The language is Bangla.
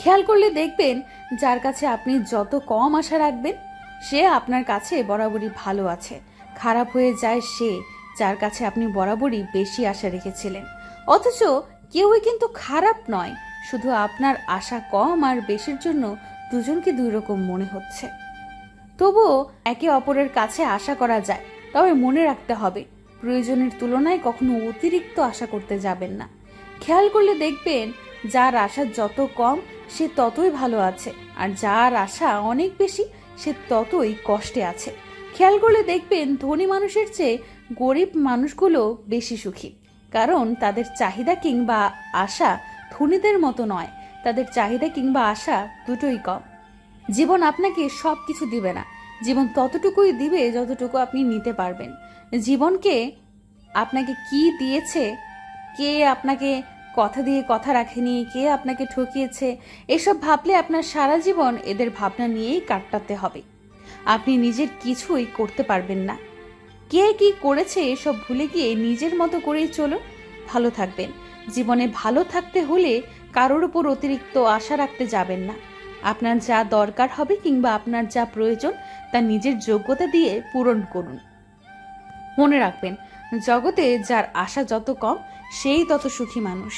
খেয়াল করলে দেখবেন যার কাছে আপনি যত কম আশা রাখবেন, সে আপনার কাছে বরাবরই ভালো আছে। খারাপ হয়ে যায় সে যার কাছে আপনি বরাবরই বেশি আশা রেখেছিলেন। অথচ কেউই কিন্তু খারাপ নয়, শুধু আপনার আশা কম আর বেশির জন্য দুজনকে দুই রকম মনে হচ্ছে। তবুও একে অপরের কাছে আশা করা যায়, তবে মনে রাখতে হবে, প্রয়োজনের তুলনায় কখনো অতিরিক্ত আশা করতে যাবেন না। খেয়াল করলে দেখবেন যার আশা যত কম সে ততই ভালো আছে। আর যার আশা অনেক বেশি, সে ততই কষ্টে আছে। খেয়াল করলে দেখবেন ধনী মানুষের চেয়ে গরিব মানুষগুলো বেশি সুখী। কারণ তাদের চাহিদা কিংবা আশা ধনীদের মতো নয়। তাদের চাহিদা কিংবা আশা দুটোই কম। জীবন আপনাকে সব কিছু দিবে না। জীবন ততটুকুই দিবে যতটুকু আপনি নিতে পারবেন। জীবনকে আপনাকে কি দিয়েছে, কে আপনাকে কথা দিয়ে কথা রাখেনি কে আপনাকে ঠকিয়েছে, এসব ভাবলে আপনার সারা জীবন এদের ভাবনা নিয়েই কাটাতে হবে। আপনি নিজের কিছুই করতে পারবেন না। কে কি করেছে এসব ভুলে গিয়ে নিজের মতো করেই চলুন। ভালো থাকবেন। জীবনে ভালো থাকতে হলে কারোর উপর অতিরিক্ত আশা রাখতে যাবেন না। আপনার যা দরকার হবে কিংবা আপনার যা প্রয়োজন তা নিজের যোগ্যতা দিয়ে পূরণ করুন। মনে রাখবেন, জগতে যার আশা যত কম, সেই তত সুখী মানুষ।